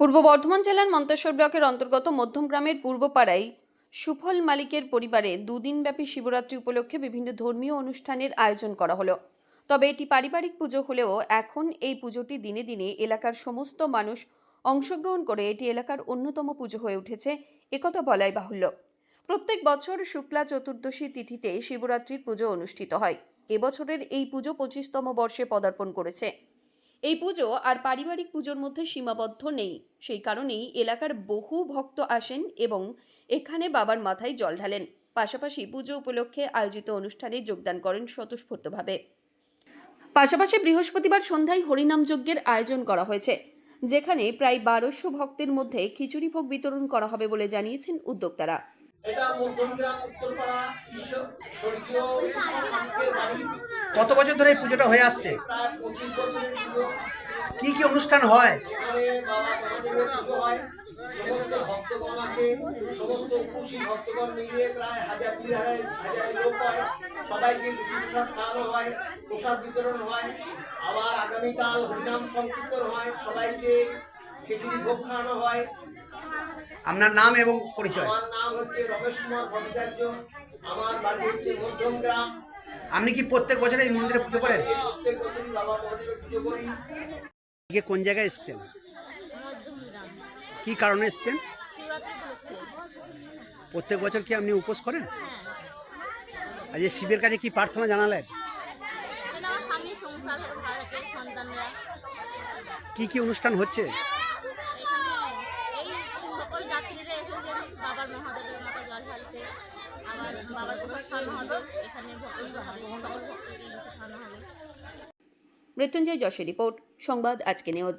পূর্ব বর্ধমান জেলার মন্তেশ্বর ব্লকের অন্তর্গত মধ্যম মধ্যমগ্রামের পূর্বপাড়ায় সুফল মালিকের পরিবারে দুদিনব্যাপী শিবরাত্রি উপলক্ষে বিভিন্ন ধর্মীয় অনুষ্ঠানের আয়োজন করা হলো। তবে এটি পারিবারিক পুজো হলেও এখন এই পুজোটি দিনে দিনে এলাকার সমস্ত মানুষ অংশগ্রহণ করে এটি এলাকার অন্যতম পুজো হয়ে উঠেছে, একথা বলাই বাহুল্য। প্রত্যেক বছর শুক্লা চতুর্দশী তিথিতে শিবরাত্রির পুজো অনুষ্ঠিত হয়। এবছরের এই পুজো পঁচিশতম বর্ষে পদার্পণ করেছে। এই পুজো আর পারিবারিক পুজোর মধ্যে সীমাবদ্ধ নেই। সেই কারণেই এলাকার বহু ভক্ত আসেন এবং এখানে বাবার মাথায় জল ঢালেন। পাশাপাশি পুজো উপলক্ষে আয়োজিত অনুষ্ঠানে যোগদান করেন স্বতঃস্ফূর্তভাবে। পাশাপাশি বৃহস্পতিবার সন্ধ্যায় হরিনাম যজ্ঞের আয়োজন করা হয়েছে, যেখানে প্রায় বারোশো ভক্তের মধ্যে খিচুড়ি ভোগ বিতরণ করা হবে বলে জানিয়েছেন উদ্যোক্তারা। এটা মধ্যমগ্রাম উত্তরপাড়া স্বর্গীয় বাড়ি কত বছর ধরে এই পুজোটা হয়ে আসছে? কি কি অনুষ্ঠান হয়? সমস্ত ভক্তগণ আসে সমস্ত খুশি ভক্তগণ মিলিয়ে প্রায় হাজার হাজার সবাইকে লুচি প্রসাদ খাওয়ানো হয় প্রসাদ বিতরণ হয় আবার আগামীকাল হরিনাম সংকীর্তন হয় সবাইকে খিচুড়ি ভোগ খাওয়ানো হয় আপনার নাম এবং পরিচয়। আমার নাম হচ্ছে রমেশ কুমার ভট্টাচার্য। আমার বাড়ি হচ্ছে মধ্যমগ্রাম আপনি কি প্রত্যেক বছর এই মন্দিরে পুজো করেন? কোন জায়গায় এসেছেন? কি কারণে এসছেন? প্রত্যেক বছর কি আপনি উপোস করেন? আজ শিবের কাছে কি প্রার্থনা জানালেন? কি কি অনুষ্ঠান হচ্ছে? বাবার বাবার প্রসাদ খাওয়ানো হবে এখানে মৃত্যুঞ্জয় যশের রিপোর্ট সংবাদ আজকে নিউজ।